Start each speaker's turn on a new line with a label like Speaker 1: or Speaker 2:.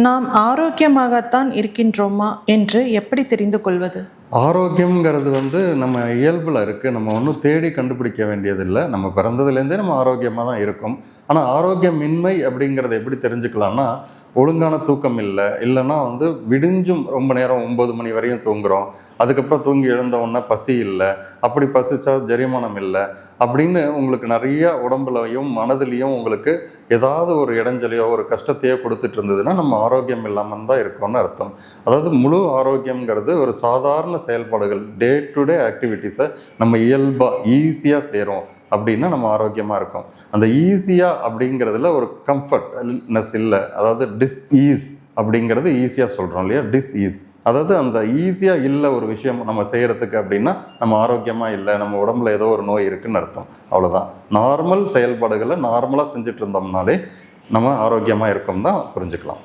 Speaker 1: நாம் ஆரோக்கியமாகத்தான் இருக்கின்றோமா என்று எப்படி தெரிந்து கொள்வது?
Speaker 2: ஆரோக்கியம்ங்கிறது வந்து நம்ம இயல்பில் இருக்குது. நம்ம ஒன்றும் தேடி கண்டுபிடிக்க வேண்டியதில்லை. நம்ம பிறந்ததுலேருந்தே நம்ம ஆரோக்கியமாக தான் இருக்கும். ஆனால் ஆரோக்கியமின்மை அப்படிங்கிறத எப்படி தெரிஞ்சுக்கலாம்னா ஒழுங்கான தூக்கம் இல்லை. இல்லைன்னா வந்து விடிஞ்சும் ரொம்ப நேரம் ஒம்பது மணி வரையும் தூங்குகிறோம் அதுக்கப்புறம் தூங்கி எழுந்தவுடனே பசி இல்லை. அப்படி பசிச்சா ஜெரிமானம் இல்லை. அப்படின்னு உங்களுக்கு நிறைய உடம்புலையும் மனதிலையும் உங்களுக்கு ஏதாவது ஒரு இடைஞ்சலையோ ஒரு கஷ்டத்தையோ கொடுத்துட்டு இருந்ததுன்னா நம்ம ஆரோக்கியம் இல்லாமல் தான் இருக்கோம்னு அர்த்தம். அதாவது முழு ஆரோக்கியம்ங்கிறது ஒரு சாதாரண செயல்பாடுகள் டே டு டே ஆக்டிவிட்டீஸை நம்ம இயல்பாக ஈஸியாக செய்கிறோம் அப்படின்னா நம்ம ஆரோக்கியமாக இருக்கும். அந்த ஈஸியாக அப்படிங்கிறதுல ஒரு கம்ஃபர்ட்னஸ் இல்லை. அதாவது டிஸ் ஈஸ் அப்படிங்கிறது ஈஸியாக சொல்கிறோம் இல்லையா? டிஸ் ஈஸ் அதாவது அந்த ஈஸியாக இல்லை ஒரு விஷயம் நம்ம செய்கிறதுக்கு அப்படின்னா நம்ம ஆரோக்கியமாக இல்லை நம்ம உடம்புல ஏதோ ஒரு நோய் இருக்குன்னு அர்த்தம். அவ்வளோதான் நார்மல் செயல்பாடுகளை நார்மலாக செஞ்சுட்டு இருந்தோம்னாலே நம்ம ஆரோக்கியமாக இருக்கோம் தான் புரிஞ்சுக்கலாம்.